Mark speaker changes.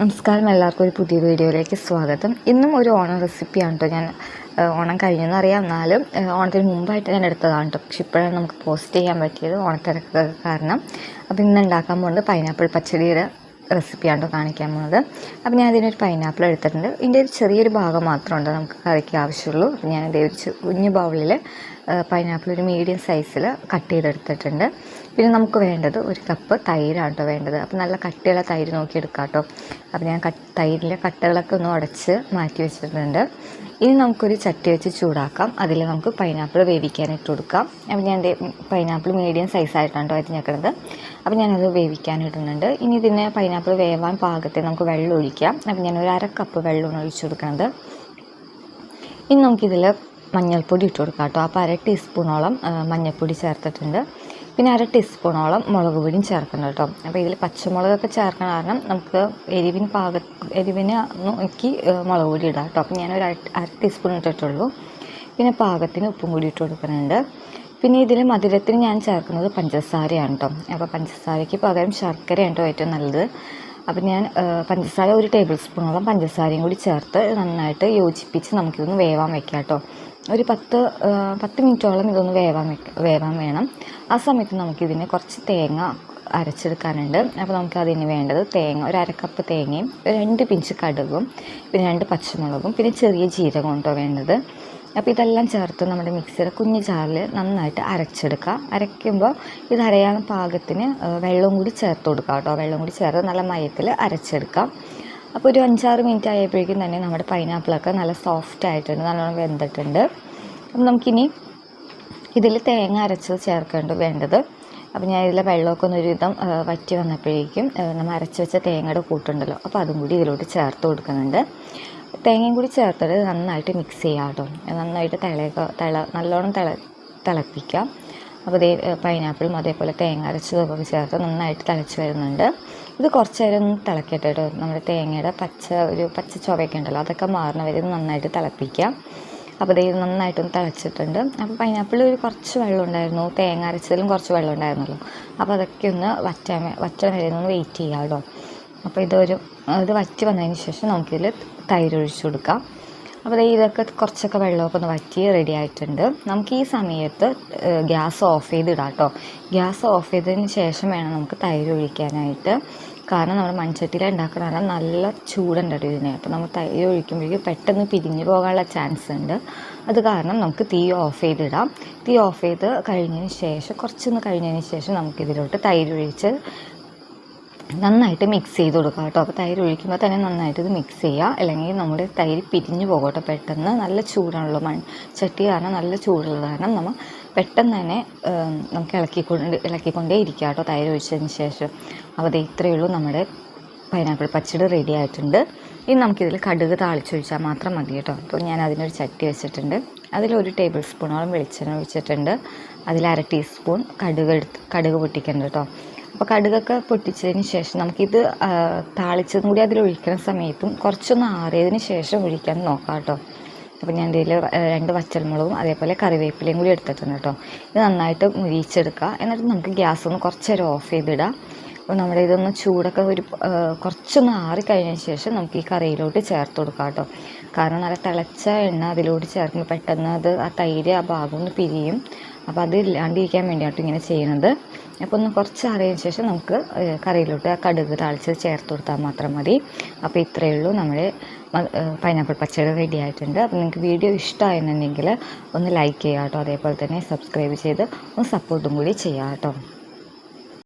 Speaker 1: നമസ്കാരം എല്ലാവർക്കും ഒരു പുതിയ വീഡിയോയിലേക്ക് സ്വാഗതം. ഇന്നും ഒരു ഓണം റെസിപ്പിയാണ് കേട്ടോ ഞാൻ ഓണം കഴിഞ്ഞെന്ന് അറിയാം. എന്നാലും ഓണത്തിന് മുമ്പായിട്ട് ഞാൻ എടുത്തതാണ് കേട്ടോ പക്ഷെ ഇപ്പോഴാണ് നമുക്ക് പോസ്റ്റ് ചെയ്യാൻ പറ്റിയത് ഓണത്തിരക്കുക കാരണം. അപ്പോൾ ഇന്ന് ഉണ്ടാക്കാൻ പോകുന്നത് പൈനാപ്പിൾ പച്ചടിയുടെ റെസിപ്പിയാണ് കേട്ടോ കാണിക്കാൻ പോകുന്നത്. അപ്പോൾ ഞാൻ ഇതിനൊരു പൈനാപ്പിൾ എടുത്തിട്ടുണ്ട്. ഇതിന്റെ ഒരു ചെറിയൊരു ഭാഗം മാത്രമുണ്ട് നമുക്ക് കറിക്ക് ആവശ്യമുള്ളൂ. അപ്പോൾ ഞാൻ ഒരു കുഞ്ഞു ബൗളിൽ പൈനാപ്പിൾ ഒരു മീഡിയം സൈസിൽ കട്ട് ചെയ്തെടുത്തിട്ടുണ്ട്. പിന്നെ നമുക്ക് വേണ്ടത് ഒരു കപ്പ് തൈരാണ് കേട്ടോ വേണ്ടത്. അപ്പോൾ നല്ല കട്ടിയുള്ള തൈര് നോക്കി എടുക്കാം കേട്ടോ അപ്പോൾ ഞാൻ തൈരിലെ കട്ടകളൊക്കെ ഒന്ന് ഉടച്ച് മാറ്റി വെച്ചിട്ടുണ്ട്. ഇനി നമുക്കൊരു ചട്ടി വെച്ച് ചൂടാക്കാം. അതിൽ നമുക്ക് പൈനാപ്പിൾ വേവിക്കാനിട്ട് കൊടുക്കാം. അപ്പോൾ ഞാൻ പൈനാപ്പിൾ മീഡിയം സൈസായിട്ടാണ് കേട്ടോ അരിഞ്ഞേക്കുന്നത് അപ്പോൾ ഞാനത് വേവിക്കാനിടുന്നുണ്ട് ഇനി ഇതിനെ പൈനാപ്പിൾ വേവാൻ പാകത്തിൽ നമുക്ക് വെള്ളം ഒഴിക്കാം. അപ്പോൾ ഞാൻ ഒരു അര കപ്പ് വെള്ളമാണ് ഒഴിച്ചു കൊടുക്കുന്നത് ഇനി നമുക്കിതിൽ മഞ്ഞൾപ്പൊടി ഇട്ട് കൊടുക്കാം കേട്ടോ. അപ്പോൾ അര ടീസ്പൂണോളം മഞ്ഞൾപ്പൊടി ചേർത്തിട്ടുണ്ട്. പിന്നെ അര ടീസ്പൂണോളം മുളക് പൊടിയും ചേർക്കണം കേട്ടോ. അപ്പോൾ ഇതിൽ പച്ചമുളകൊക്കെ ചേർക്കണ കാരണം നമുക്ക് എരിവിന് പാക എരിവിന് നോക്കി മുളക് പൊടി ഇടാം കേട്ടോ. അപ്പോൾ ഞാനൊരു അര ടീസ്പൂൺ ഇട്ടിട്ടുള്ളൂ. പിന്നെ പാകത്തിന് ഉപ്പും കൂടി ഇട്ട് കൊടുക്കുന്നുണ്ട്. പിന്നെ ഇതിൽ മധുരത്തിന് ഞാൻ ചേർക്കുന്നത് പഞ്ചസാരയാണ് കേട്ടോ. അപ്പോൾ പഞ്ചസാരയ്ക്ക് പകരം ശർക്കരയാണ് കേട്ടോ ഏറ്റവും നല്ലത്. അപ്പം ഞാൻ പഞ്ചസാര ഒരു ടേബിൾ സ്പൂണോളം പഞ്ചസാരയും കൂടി ചേർത്ത് നന്നായിട്ട് യോജിപ്പിച്ച് നമുക്കിതൊന്ന് വേവാൻ വെക്കാം കേട്ടോ. ഒരു പത്ത് പത്ത് മിനിറ്റോളം ഇതൊന്ന് വേവാൻ വേവാൻ വേണം. ആ സമയത്ത് നമുക്കിതിന് കുറച്ച് തേങ്ങ അരച്ചെടുക്കാനുണ്ട്. അപ്പോൾ നമുക്ക് അതിന് വേണ്ടത് തേങ്ങ ഒരു അരക്കപ്പ് തേങ്ങയും രണ്ട് പിഞ്ച് കടുകും പിന്നെ രണ്ട് പച്ചമുളകും പിന്നെ ചെറിയ ജീരകം ഉണ്ടോ വേണ്ടത്. അപ്പോൾ ഇതെല്ലാം ചേർത്ത് നമ്മുടെ മിക്സിയുടെ കുഞ്ഞു ജാറിൽ നന്നായിട്ട് അരച്ചെടുക്കുക. അരയ്ക്കുമ്പോൾ ഇത് അരയാൻ പാകത്തിന് വെള്ളം വെള്ളവും കൂടി ചേർത്ത് കൊടുക്കുക കേട്ടോ. വെള്ളം കൂടി ചേർത്ത് നല്ല മയത്തിൽ അരച്ചെടുക്കാം. അപ്പോൾ ഒരു അഞ്ചാറ് മിനിറ്റ് ആയപ്പോഴേക്കും തന്നെ നമ്മുടെ പൈനാപ്പിളൊക്കെ നല്ല സോഫ്റ്റ് ആയിട്ടുണ്ട് നല്ലോണം വെന്തിട്ടുണ്ട്. അപ്പം നമുക്കിനി ഇതിൽ തേങ്ങ അരച്ചത് ചേർക്കേണ്ടത് വേണ്ടത്. അപ്പോൾ ഞാൻ ഇതിലെ വെള്ളമൊക്കെ ഒന്ന് ഒരുവിധം വറ്റി വന്നപ്പോഴേക്കും നമ്മൾ അരച്ച് വെച്ച തേങ്ങയുടെ കൂട്ടുണ്ടല്ലോ അപ്പോൾ അതും കൂടി ഇതിലോട്ട് ചേർത്ത് കൊടുക്കുന്നുണ്ട്. തേങ്ങയും കൂടി ചേർത്തിട്ട് നന്നായിട്ട് മിക്സ് ചെയ്യാം കേട്ടോ. നന്നായിട്ട് തിളയൊക്കെ തിള നല്ലോണം തിള തിളപ്പിക്കാം. അപ്പോൾ ഇതേ പൈനാപ്പിളും അതേപോലെ തേങ്ങ അരച്ചതൊക്കെ ചേർത്ത് നന്നായിട്ട് തിളച്ച് വരുന്നുണ്ട്. ഇത് കുറച്ച് നേരം ഒന്ന് തിളക്കട്ടെ കേട്ടോ നമ്മുടെ തേങ്ങയുടെ പച്ച ഒരു പച്ച ചുവയൊക്കെ ഉണ്ടല്ലോ അതൊക്കെ മാറുന്ന വരെ നന്നായിട്ട് തിളപ്പിക്കാം അപ്പോൾ ഇത് നന്നായിട്ടൊന്ന് തിളച്ചിട്ടുണ്ട്. അപ്പോൾ പൈനാപ്പിൾ ഒരു കുറച്ച് വെള്ളം ഉണ്ടായിരുന്നു. തേങ്ങ അരച്ചതിലും കുറച്ച് വെള്ളം ഉണ്ടായിരുന്നല്ലോ. അപ്പോൾ അതൊക്കെ ഒന്ന് വറ്റാൻ വറ്റാൻ വരെ ഒന്ന് വെയിറ്റ് ചെയ്യാം കേട്ടോ അപ്പോൾ ഇതൊരു ഇത് വറ്റി വന്നതിന് ശേഷം നമുക്കിതിൽ തൈര് ഒഴിച്ചു കൊടുക്കാം. അപ്പോൾ ഇതൊക്കെ കുറച്ചൊക്കെ വെള്ളമൊക്കെ ഒന്ന് വറ്റി റെഡി ആയിട്ടുണ്ട്. നമുക്ക് ഈ സമയത്ത് ഗ്യാസ് ഓഫ് ചെയ്തിടാം കേട്ടോ. ഗ്യാസ് ഓഫ് ചെയ്തതിന് ശേഷം വേണം നമുക്ക് തൈര് ഒഴിക്കാനായിട്ട്. കാരണം നമ്മൾ മൺചട്ടിയിൽ ഉണ്ടാക്കുന്ന നല്ല ചൂടുണ്ട് ഇതിന്. അപ്പോൾ നമ്മൾ തൈര് ഒഴിക്കുമ്പോഴേക്കും പെട്ടെന്ന് പിരിഞ്ഞു പോകാനുള്ള ചാൻസ് ഉണ്ട്. അത് കാരണം നമുക്ക് തീ ഓഫ് ചെയ്തിടാം. തീ ഓഫ് ചെയ്ത് കഴിഞ്ഞതിന് ശേഷം കുറച്ചൊന്ന് കഴിഞ്ഞതിന് ശേഷം നമുക്കിതിലോട്ട് തൈര് ഒഴിച്ച് നന്നായിട്ട് മിക്സ് ചെയ്ത് കൊടുക്കുക കേട്ടോ. അപ്പോൾ തൈര് ഒഴിക്കുമ്പോൾ തന്നെ നന്നായിട്ട് ഇത് മിക്സ് ചെയ്യുക അല്ലെങ്കിൽ നമ്മുടെ തൈര് പിരിഞ്ഞു പോകട്ടെ പെട്ടെന്ന് നല്ല ചൂടാണല്ലോ മൺ ചട്ടി കാരണം നല്ല ചൂടുള്ളത് കാരണം നമ്മൾ പെട്ടെന്ന് തന്നെ നമുക്ക് ഇളക്കിക്കൊണ്ട് ഇളക്കിക്കൊണ്ടേ ഇരിക്കുക കേട്ടോ തൈര് ഒഴിച്ചതിന് ശേഷം. അപ്പോൾ ദേ ഇത്രയേ ഉള്ളൂ നമ്മുടെ പൈനാപ്പിൾ പച്ചടി റെഡി ആയിട്ടുണ്ട്. ഇനി നമുക്കിതിൽ കടുക് താളിച്ചൊഴിച്ചാൽ മാത്രം മതി കേട്ടോ. അപ്പോൾ ഞാൻ അതിനൊരു ചട്ടി വെച്ചിട്ടുണ്ട്. അതിലൊരു ടേബിൾ സ്പൂണോളം വെളിച്ചെണ്ണ ഒഴിച്ചിട്ടുണ്ട്. അതിൽ അര ടീസ്പൂൺ കടുക് എടുത്ത് കടുക് പൊട്ടിക്കുന്നുണ്ട് കേട്ടോ. അപ്പോൾ കടുകൊക്കെ പൊട്ടിച്ചതിന് ശേഷം നമുക്കിത് താളിച്ചതും കൂടി അതിൽ ഒഴിക്കുന്ന സമയത്തും കുറച്ചൊന്ന് ആറിയതിന് ശേഷം ഒഴിക്കാൻ നോക്കാം കേട്ടോ. അപ്പോൾ ഞാൻ ഇതിൽ രണ്ട് പച്ചമുളകും അതേപോലെ കറിവേപ്പിലയും കൂടി എടുത്തിട്ടുണ്ട് കേട്ടോ. ഇത് നന്നായിട്ട് മുരിച്ചെടുക്കുക എന്നിട്ട് നമുക്ക് ഗ്യാസ് ഒന്ന് കുറച്ച് നേരം ഓഫ് ചെയ്തിടാം. അപ്പോൾ നമ്മുടെ ഇതൊന്ന് ചൂടൊക്കെ ഒരു കുറച്ചൊന്ന് ആറിക്കഴിഞ്ഞ ശേഷം നമുക്ക് ഈ കറിയിലോട്ട് ചേർത്ത് കൊടുക്കാം കേട്ടോ. കാരണം നല്ല തിളച്ച എണ്ണ അതിലോട്ട് ചേർക്കുമ്പോൾ പെട്ടെന്ന് അത് ആ തൈര് ആ ഭാഗം ഒന്ന് പിരിയും. അപ്പോൾ അത് ഇല്ലാണ്ടിരിക്കാൻ വേണ്ടിയാണ് ഇങ്ങനെ ചെയ്യുന്നത് അപ്പോൾ ഒന്ന് കുറച്ച് അറിയതിന് ശേഷം നമുക്ക് കറിയിലോട്ട് ആ കടുക് താളിച്ച് ചേർത്ത് കൊടുത്താൽ മാത്രം മതി. അപ്പോൾ ഇത്രയേ ഉള്ളൂ നമ്മൾ പൈനാപ്പിൾ പച്ചടി റെഡി ആയിട്ടുണ്ട്. അപ്പോൾ നിങ്ങൾക്ക് വീഡിയോ ഇഷ്ടമായെന്നുണ്ടെങ്കിൽ ഒന്ന് ലൈക്ക് ചെയ്യുക കേട്ടോ അതേപോലെ തന്നെ സബ്സ്ക്രൈബ് ചെയ്ത് ഒന്ന് സപ്പോർട്ടും കൂടി ചെയ്യാം കേട്ടോ